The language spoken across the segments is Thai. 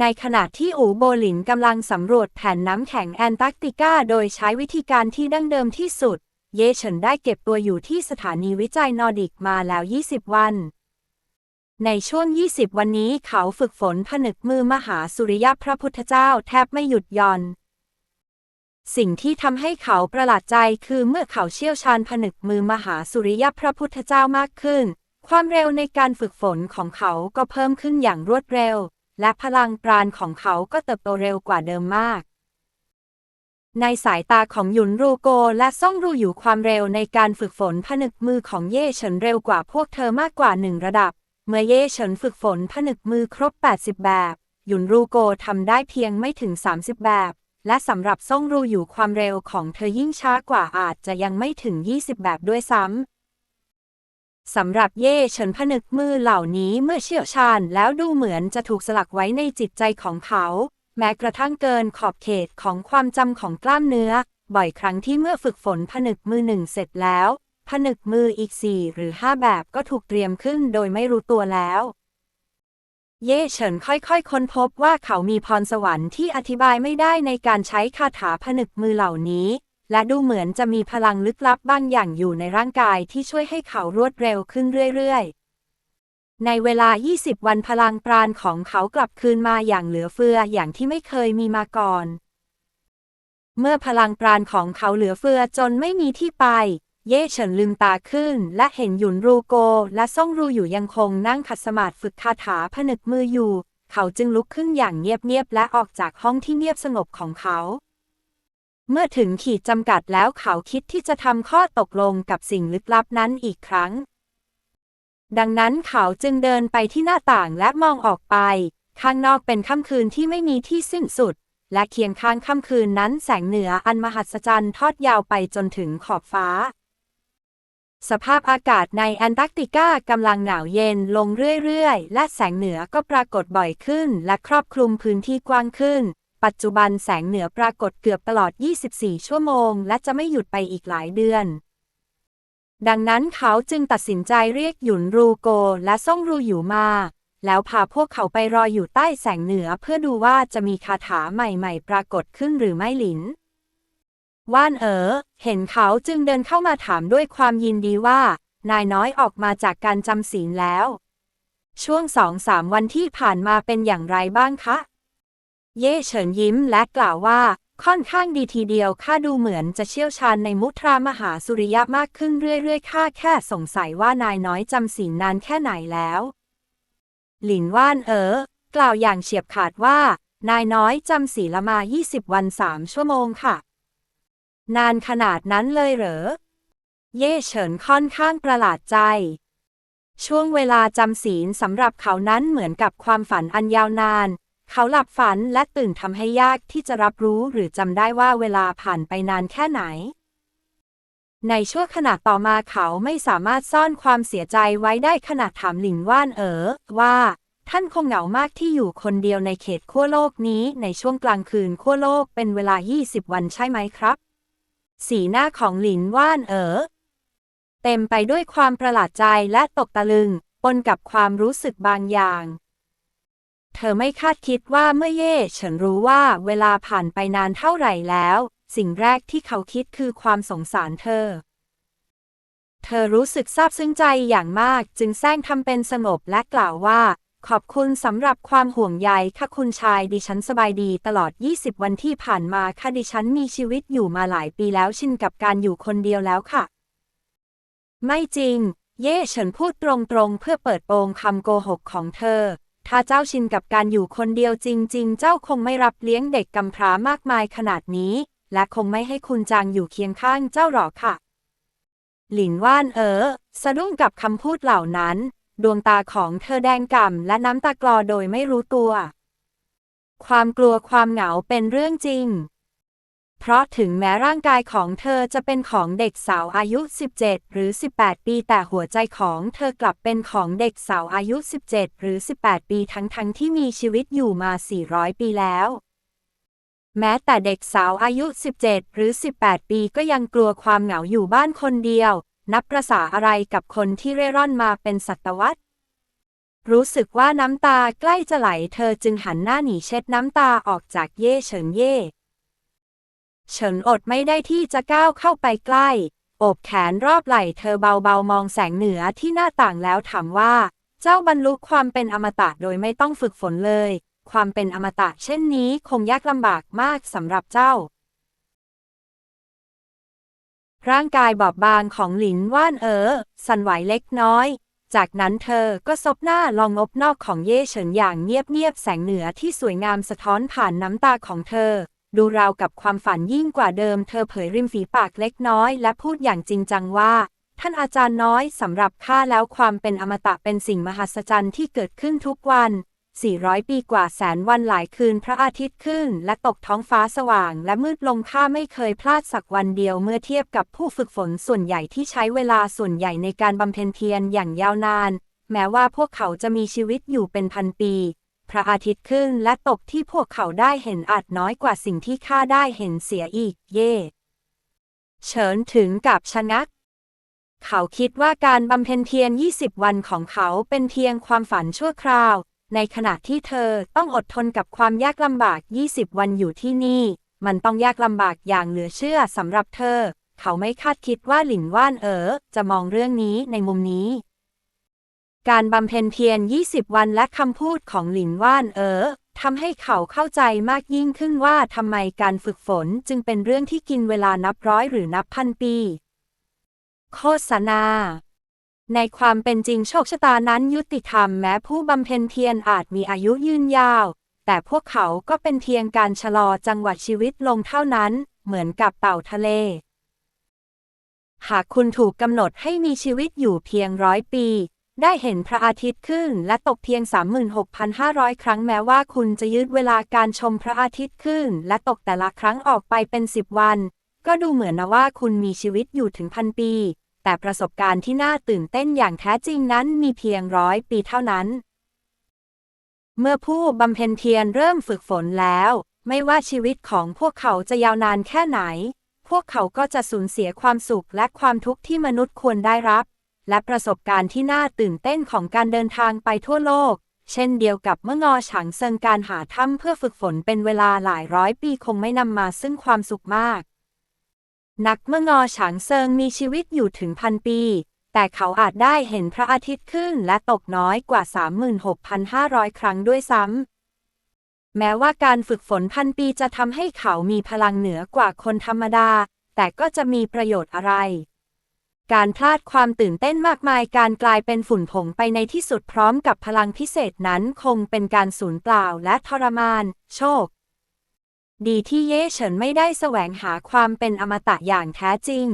ในขณะที่อูโบหลินกำลังสำรวจแผ่นน้ำแข็งแอนตาร์กติกาโดยใช้วิธีการที่ดั้งเดิมที่สุด เยเฉินได้เก็บตัวอยู่ที่สถานีวิจัยนอร์ดิกมาแล้ว 20 วัน ในช่วง 20 วันนี้เขาฝึกฝนผนึกมือมหาสุริยะพระพุทธเจ้าแทบไม่หยุดย่อน สิ่งที่ทำให้เขาประหลาดใจคือเมื่อเขาเชี่ยวชาญผนึกมือมหาสุริยะพระพุทธเจ้ามากขึ้น ความเร็วในการฝึกฝนของเขาก็เพิ่มขึ้นอย่างรวดเร็ว และพลังปราณของเขาก็เติบโตเร็วกว่าเดิมมาก ในสายตาของหยุนรูโกและซ่องรูอยู่ความเร็วในการฝึกฝนผนึกมือของเย่เฉินเร็วกว่าพวกเธอมากกว่าหนึ่งระดับ เมื่อเย่เฉินฝึกฝนผนึกมือครบ 80 แบบ หยุนรูโกทำได้เพียงไม่ถึง 30 แบบ และสำหรับซ่องรูอยู่ความเร็วของเธอยิ่งช้ากว่าอาจจะยังไม่ถึง 20 แบบด้วยซ้ำ สำหรับเย่เฉินผนึกมือเหล่านี้เมื่อเชี่ยวชาญแล้วดูเหมือนจะถูกสลักไว้ในจิตใจของเขา แม้กระทั่งเกินขอบเขตของความจำของกล้ามเนื้อ บ่อยครั้งที่เมื่อฝึกฝนผนึกมือหนึ่งเสร็จแล้ว ผนึกมืออีกสี่หรือห้าแบบก็ถูกเตรียมขึ้นโดยไม่รู้ตัวแล้ว เย่เฉินค่อยๆ ค้นพบว่าเขามีพรสวรรค์ที่อธิบายไม่ได้ในการใช้คาถาผนึกมือเหล่านี้ และดูเหมือนจะมีพลังลึกลับบางอย่างอยู่ในร่างกายที่ช่วยให้เขารวดเร็วขึ้นเรื่อยๆ ในเวลา 20 วันพลังปราณของเขากลับคืนมาอย่างเหลือเฟืออย่างที่ไม่เคยมีมาก่อน เมื่อพลังปราณของเขาเหลือเฟือจนไม่มีที่ไป เย่เฉินลืมตาขึ้น และเห็นหยุนรูโก และซ่องรูอยู่ยังคงนั่งขัดสมาธิฝึกคาถาผนึกมืออยู่ เขาจึงลุกขึ้นอย่างเงียบๆและออกจากห้องที่เงียบสงบของเขา เมื่อถึงขีดจำกัดแล้วเขาคิดที่จะทำข้อตกลงกับสิ่งลึกลับนั้นอีกครั้ง ดังนั้นเขาจึงเดินไปที่หน้าต่างและมองออกไป ข้างนอกเป็นค่ำคืนที่ไม่มีที่สิ้นสุด และเคียงข้างค่ำคืนนั้นแสงเหนืออันมหัศจรรย์ทอดยาวไปจนถึงขอบฟ้า สภาพอากาศในแอนตาร์กติกากำลังหนาวเย็นลงเรื่อยๆ และแสงเหนือก็ปรากฏบ่อยขึ้น และครอบคลุมพื้นที่กว้างขึ้น ปัจจุบันแสงเหนือปรากฏเกือบตลอด 24 ชั่วโมง และจะไม่หยุดไปอีกหลายเดือน ดังนั้นเขาจึงตัดสินใจเรียกหยุนรูโกและซ่งรูอยู่มา แล้วพาพวกเขาไปรออยู่ใต้แสงเหนือเพื่อดูว่าจะมีคาถาใหม่ๆ ปรากฏขึ้นหรือไม่หลิน ว่านเอ๋อเห็นเขาจึงเดินเข้ามาถามด้วยความยินดีว่า นายน้อยออกมาจากการจำศีลแล้ว ช่วงสองสามวันที่ผ่านมาเป็นอย่างไรบ้างคะ เย่เฉินยิ้มและกล่าวว่า ค่อนข้างดีทีเดียวข้าดูเหมือนจะเชี่ยวชาญในมุทรามหาสุริยะมากขึ้นเรื่อยๆข้าแค่สงสัยว่านายน้อยจำศีลนานแค่ไหนแล้ว หลินว่านเอ๋อกล่าวอย่างเฉียบขาดว่า นายน้อยจำศีลมา 20 วันสามชั่วโมงค่ะ นานขนาดนั้นเลยเหรอ เย่เฉินค่อนข้างประหลาดใจช่วงเวลาจำศีลสำหรับเขานั้นเหมือนกับความฝันอันยาวนาน เขาหลับฝันและตื่นทำให้ยากที่จะรับรู้หรือจำได้ว่าเวลาผ่านไปนานแค่ไหน ในช่วงขณะต่อมาเขาไม่สามารถซ่อนความเสียใจไว้ได้ขณะถามหลินว่านเอ๋อว่า ท่านคงเหงามากที่อยู่คนเดียวในเขตขั้วโลกนี้ในช่วงกลางคืนขั้วโลกเป็นเวลา 20 วันใช่ไหมครับ สีหน้าของหลินว่านเอ๋อเต็มไปด้วยความประหลาดใจและตกตะลึงปนกับความรู้สึกบางอย่าง เธอไม่คาดคิดว่าเมื่อเย่เฉินรู้ว่าเวลาผ่านไปนานเท่าไหร่แล้ว สิ่งแรกที่เขาคิดคือความสงสารเธอ เธอรู้สึกซาบซึ้งใจอย่างมากจึงแซงทำเป็นสงบและกล่าวว่า ขอบคุณสำหรับความห่วงใยค่ะคุณชายดิฉันสบายดีตลอด 20 วันที่ผ่านมาค่ะดิฉันมีชีวิตอยู่มาหลายปีแล้วชินกับการอยู่คนเดียวแล้วค่ะ ไม่จริง เย่เฉินพูดตรงๆเพื่อเปิดโปงคำโกหกของเธอ ถ้าเจ้าชินกับการอยู่คนเดียวจริง ๆ เจ้าคงไม่รับเลี้ยงเด็กกำพร้ามากมายขนาดนี้ และคงไม่ให้คุณจางอยู่เคียงข้างเจ้าหรอกค่ะ หลินว่านเออ สะดุ้งกับคำพูดเหล่านั้น ดวงตาของเธอแดงก่ำและน้ำตากลอโดยไม่รู้ตัว ความกลัวความเหงาเป็นเรื่องจริง เพราะถึงแม้ร่างกายของเธอจะเป็นของเด็กสาวอายุ 17 หรือ 18 ปี แต่หัวใจของเธอกลับเป็นของเด็กสาวอายุ 17 หรือ 18 ปีทั้งๆทที่มีชีวิตอยู่มา 400 ปีแล้ว แม้แต่เด็กสาวอายุ 17 หรือ 18 ปีก็ยังกลัวความเหงาอยู่บ้านคนเดียว นับประษาอะไรกับคนที่เร่ร่อนมาเป็นศตวรรษรู้สึกว่าน้ำตาใกล้จะไหลเธอจึงหันหน้าหนีเช็ดน้ำตาออกจากเย่เฉินเย่ เฉินอดไม่ได้ที่จะก้าวเข้าไปใกล้ โอบแขนรอบไหล่เธอเบาๆมองแสงเหนือที่หน้าต่างแล้วถามว่า เจ้าบรรลุความเป็นอมตะโดยไม่ต้องฝึกฝนเลย ความเป็นอมตะเช่นนี้คงยากลำบากมากสำหรับเจ้า ร่างกายบอบบางของหลินว่านเอ๋อสั่นไหวเล็กน้อยจากนั้นเธอก็ซบหน้าลองงบนอกของเย่เฉินอย่างเงียบๆแสงเหนือที่สวยงามสะท้อนผ่านน้ำตาของเธอ ดูราวกับความฝันยิ่งกว่าเดิม เธอเผยริมฝีปากเล็กน้อย และพูดอย่างจริงจังว่า ท่านอาจารย์น้อยสำหรับข้าแล้วความเป็นอมตะเป็นสิ่งมหัศจรรย์ที่เกิดขึ้นทุกวัน 400 ปีกว่าแสนวันหลายคืนพระอาทิตย์ขึ้น และตกท้องฟ้าสว่าง และมืดลงข้าไม่เคยพลาดสักวันเดียวเมื่อเทียบกับผู้ฝึกฝนส่วนใหญ่ที่ใช้เวลาส่วนใหญ่ในการบำเพ็ญเพียรอย่างยาวนาน แม้ว่าพวกเขาจะมีชีวิตอยู่เป็นพันปี พระอาทิตย์ขึ้นและตกที่พวกเขาได้เห็นอาจน้อยกว่าสิ่งที่ข้าได้เห็นเสียอีก เย่เฉินถึงกับชะงัก เขาคิดว่าการบำเพ็ญเพียร 20 วันของเขาเป็นเพียงความฝันชั่วคราว ในขณะที่เธอต้องอดทนกับความยากลำบาก 20 วันอยู่ที่นี่ มันต้องยากลำบากอย่างเหลือเชื่อสำหรับเธอ เขาไม่คาดคิดว่าหลินว่านเอ๋อจะมองเรื่องนี้ในมุมนี้ การบำเพ็ญเพียร 20 วันและคำพูดของหลินว่านเอ๋อทำให้เขาเข้าใจมากยิ่งขึ้นว่าทำไมการฝึกฝนจึงเป็นเรื่องที่กินเวลานับร้อยหรือนับพันปี โฆษณา ในความเป็นจริงโชคชะตานั้นยุติธรรมแม้ผู้บำเพ็ญเพียรอาจมีอายุยืนยาว แต่พวกเขาก็เป็นเพียงการชะลอจังหวะชีวิตลงเท่านั้น เหมือนกับเต่าทะเล หากคุณถูกกำหนดให้มีชีวิตอยู่เพียงร้อยปี ได้เห็นพระอาทิตย์ขึ้นและตกเพียง 36,500 ครั้งแม้ว่าคุณจะยืดเวลาการชมพระอาทิตย์ขึ้น และตกแต่ละครั้งออกไปเป็น 10 วัน ก็ดูเหมือนนะว่าคุณมีชีวิตอยู่ถึงพันปี แต่ประสบการณ์ที่น่าตื่นเต้นอย่างแท้จริงนั้นมีเพียงร้อยปีเท่านั้น เมื่อผู้บำเพ็ญเพียรเริ่มฝึกฝนแล้ว ไม่ว่าชีวิตของพวกเขาจะยาวนานแค่ไหน พวกเขาก็จะสูญเสียความสุขและความทุกข์ที่มนุษย์ควรได้รับ และประสบการณ์ที่น่าตื่นเต้นของการเดินทางไปทั่วโลก เช่นเดียวกับเมื่องอฉางเซิงการหาถ้ำเพื่อฝึกฝนเป็นเวลาหลายร้อยปีคงไม่นำมาซึ่งความสุขมาก นักเมื่องอฉางเซิงมีชีวิตอยู่ถึงพันปี แต่เขาอาจได้เห็นพระอาทิตย์ขึ้นและตกน้อยกว่า 36,500 ครั้งด้วยซ้ำแม้ว่าการฝึกฝนพันปีจะทำให้เขามีพลังเหนือกว่าคนธรรมดา แต่ก็จะมีประโยชน์อะไร การพลาดความตื่นเต้นมากมายการกลายเป็นฝุ่นผงไปในที่สุดพร้อมกับพลังพิเศษนั้นคงเป็นการสูญเปล่าและทรมาน โชค ดีที่เย่เฉินไม่ได้แสวงหาความเป็นอมตะอย่างแท้จริง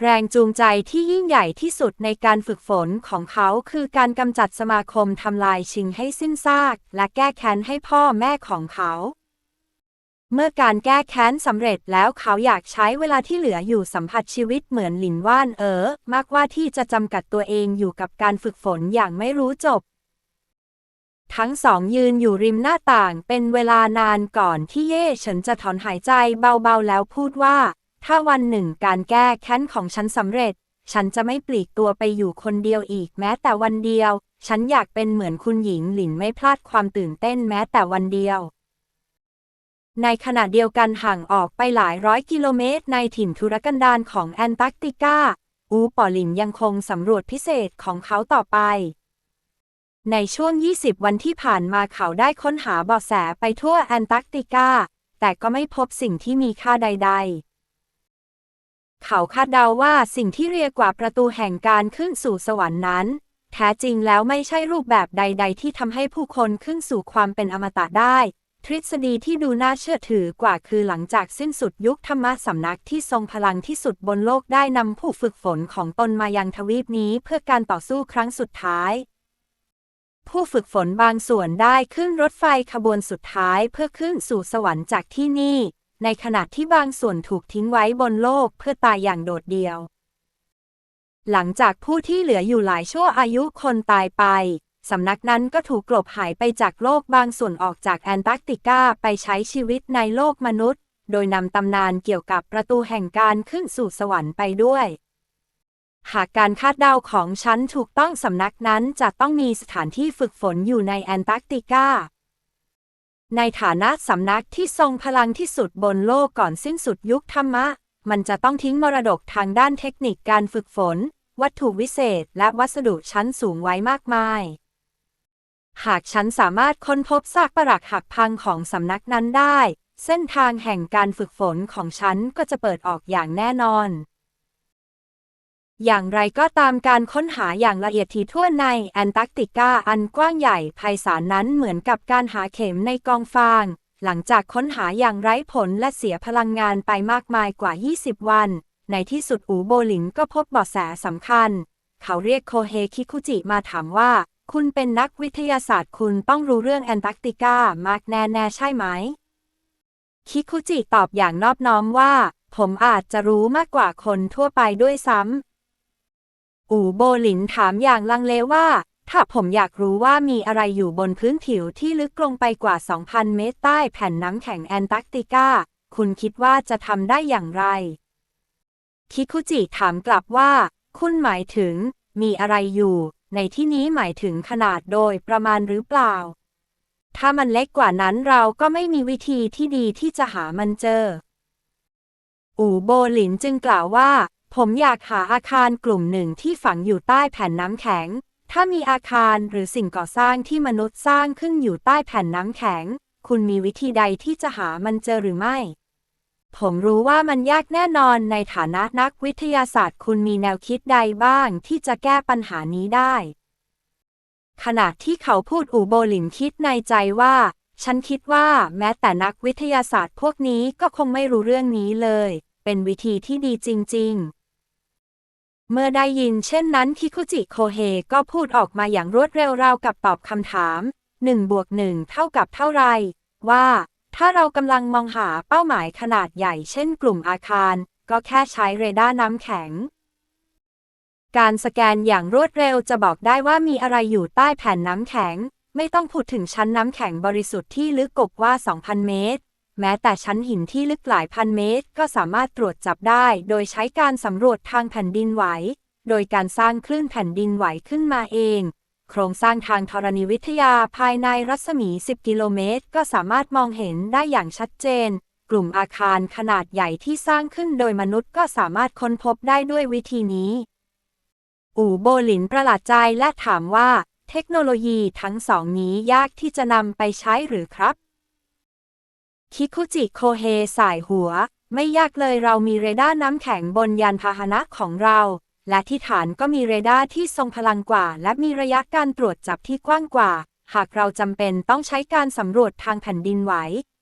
แรงจูงใจที่ยิ่งใหญ่ที่สุดในการฝึกฝนของเขาคือการกำจัดสมาคมทำลายชิงให้สิ้นซาก และแก้แค้นให้พ่อแม่ของเขา เมื่อการแก้แค้นสำเร็จแล้วเขาอยากใช้เวลาที่เหลืออยู่สัมผัสชีวิตเหมือนหลินว่านเอ๋อมากว่าที่จะจำกัดตัวเองอยู่กับการฝึกฝนอย่างไม่รู้จบ ทั้งสองยืนอยู่ริมหน้าต่างเป็นเวลานานก่อนที่เย่เฉินจะถอนหายใจเบาๆแล้วพูดว่า ถ้าวันหนึ่งการแก้แค้นของฉันสำเร็จ ฉันจะไม่ปลีกตัวไปอยู่คนเดียวอีกแม้แต่วันเดียว ฉันอยากเป็นเหมือนคุณหญิงหลินไม่พลาดความตื่นเต้นแม้แต่วันเดียว ในขณะเดียวกันห่างออกไปหลายร้อยกิโลเมตรในถิ่นทุรกันดารของแอนตาร์กติกา อูปอลินยังคงสำรวจพิเศษของเขาต่อไป ในช่วง 20 วันที่ผ่านมาเขาได้ค้นหาเบาะแสไปทั่วแอนตาร์กติกา แต่ก็ไม่พบสิ่งที่มีค่าใด ๆ เขาคาดเดาว่าสิ่งที่เรียกว่าประตูแห่งการขึ้นสู่สวรรค์นั้น แท้จริงแล้วไม่ใช่รูปแบบใด ๆ ที่ทำให้ผู้คนขึ้นสู่ความเป็นอมตะได้ ทฤษฎีที่ดูน่าเชื่อถือกว่าคือหลังจากสิ้นสุดยุคธรรมสำนักที่ทรงพลังที่สุดบนโลกได้นำผู้ฝึกฝนของตนมายังทวีปนี้เพื่อการต่อสู้ครั้งสุดท้าย ผู้ฝึกฝนบางส่วนได้ขึ้นรถไฟขบวนสุดท้ายเพื่อขึ้นสู่สวรรค์จากที่นี่ ในขณะที่บางส่วนถูกทิ้งไว้บนโลกเพื่อตายอย่างโดดเดี่ยว หลังจากผู้ที่เหลืออยู่หลายชั่วอายุคนตายไป สำนักนั้นก็ถูกกลบหายไปจากโลกบางส่วนออกจากแอนตาร์กติกาไปใช้ชีวิตในโลกมนุษย์ โดยนำตำนานเกี่ยวกับประตูแห่งการขึ้นสู่สวรรค์ไปด้วย หากการคาดเดาของฉันถูกต้องสำนักนั้นจะต้องมีสถานที่ฝึกฝนอยู่ในแอนตาร์กติกาในฐานะสำนักที่ทรงพลังที่สุดบนโลกก่อนสิ้นสุดยุคธรรมะ มันจะต้องทิ้งมรดกทางด้านเทคนิคการฝึกฝน วัตถุวิเศษ และวัสดุชั้นสูงไว้มากมาย หากฉันสามารถค้นพบซากปรักหักพังของสำนักนั้นได้ เส้นทางแห่งการฝึกฝนของฉันก็จะเปิดออกอย่างแน่นอน อย่างไรก็ตามการค้นหาอย่างละเอียดถี่ถ้วนในแอนตาร์กติกาอันกว้างใหญ่ไพศาลนั้นเหมือนกับการหาเข็มในกองฟาง หลังจากค้นหาอย่างไร้ผลและเสียพลังงานไปมากมายกว่า 20 วัน ในที่สุดอูโบหลินก็พบเบาะแสสำคัญ เขาเรียกโคเฮคิคุจิมาถามว่า คุณเป็นนักวิทยาศาสตร์ คุณต้องรู้เรื่องแอนตาร์กติกามากแน่ๆใช่ไหม คิคุจิตอบอย่างนอบน้อมว่า ผมอาจจะรู้มากกว่าคนทั่วไปด้วยซ้ำ อูโบหลินถามอย่างลังเลว่า ถ้าผมอยากรู้ว่ามีอะไรอยู่บนพื้นผิวที่ลึกลงไปกว่า 2,000 เมตรใต้แผ่นน้ำแข็งแอนตาร์กติกา คุณคิดว่าจะทำได้อย่างไร คิคุจิถามกลับว่า คุณหมายถึง มีอะไรอยู่ ในที่นี้หมายถึงขนาดโดยประมาณหรือเปล่า ถ้ามันเล็กกว่านั้นเราก็ไม่มีวิธีที่ดีที่จะหามันเจอ อูโบหลินจึงกล่าวว่า ผมอยากหาอาคารกลุ่มหนึ่งที่ฝังอยู่ใต้แผ่นน้ำแข็ง ถ้ามีอาคารหรือสิ่งก่อสร้างที่มนุษย์สร้างขึ้นอยู่ใต้แผ่นน้ำแข็ง คุณมีวิธีใดที่จะหามันเจอหรือไม่ ผมรู้ว่ามันยากแน่นอนในฐานะนักวิทยาศาสตร์ คุณมีแนวคิดใดบ้างที่จะแก้ปัญหานี้ได้ ขณะที่เขาพูดอูโบหลินคิดในใจว่า ฉันคิดว่าแม้แต่นักวิทยาศาสตร์พวกนี้ก็คงไม่รู้เรื่องนี้เลย เป็นวิธีที่ดีจริง ๆ เมื่อได้ยินเช่นนั้นคิคุจิโคเฮก็พูดออกมาอย่างรวดเร็วราวกับตอบคำถาม1บวก1เท่ากับเท่าไรว่า ถ้าเรากำลังมองหาเป้าหมายขนาดใหญ่เช่นกลุ่มอาคาร ก็แค่ใช้เรดาร์น้ำแข็ง การสแกนอย่างรวดเร็วจะบอกได้ว่ามีอะไรอยู่ใต้แผ่นน้ำแข็ง ไม่ต้องพูดถึงชั้นน้ำแข็งบริสุทธิ์ที่ลึกกว่า 2,000 เมตร แม้แต่ชั้นหินที่ลึกหลายพันเมตร ก็สามารถตรวจจับได้ โดยใช้การสำรวจทางแผ่นดินไหว โดยการสร้างคลื่นแผ่นดินไหวขึ้นมาเอง ครงสร้างทางธรณีวิทยาภายในรัศมี 10 กิโลเมตร ก็สามารถมองเห็นได้อย่างชัดเจน กลุ่มอาคารขนาดใหญ่ที่สร้างขึ้นโดยมนุษย์ก็สามารถค้นพบได้ด้วยวิธีนี้ อูโบหลินประหลาดใจและถามว่า เทคโนโลยีทั้งสองนี้ยากที่จะนำไปใช้หรือครับ คิคุจิโคเฮสายหัว ไม่ยากเลยเรามีเรดาร์น้ำแข็งบนยานพาหนะของเรา และที่ฐานก็มีเรดาร์ที่ทรงพลังกว่า และมีระยะการตรวจจับที่กว้างกว่า หากเราจำเป็นต้องใช้การสำรวจทางแผ่นดินไหว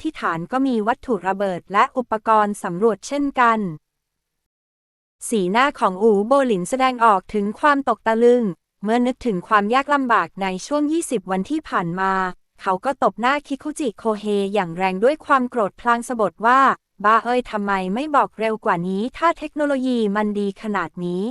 ที่ฐานก็มีวัตถุระเบิดและอุปกรณ์สำรวจเช่นกัน สีหน้าของอูโบหลินแสดงออกถึงความตกตะลึง เมื่อนึกถึงความยากลำบากในช่วง 20 วันที่ผ่านมา เขาก็ตบหน้าคิคุจิโคเฮอย่างแรงด้วยความโกรธพลางสะบดว่า บ้าเอ้ยทำไมไม่บอกเร็วกว่านี้ ถ้าเทคโนโลยีมันดีขนาดนี้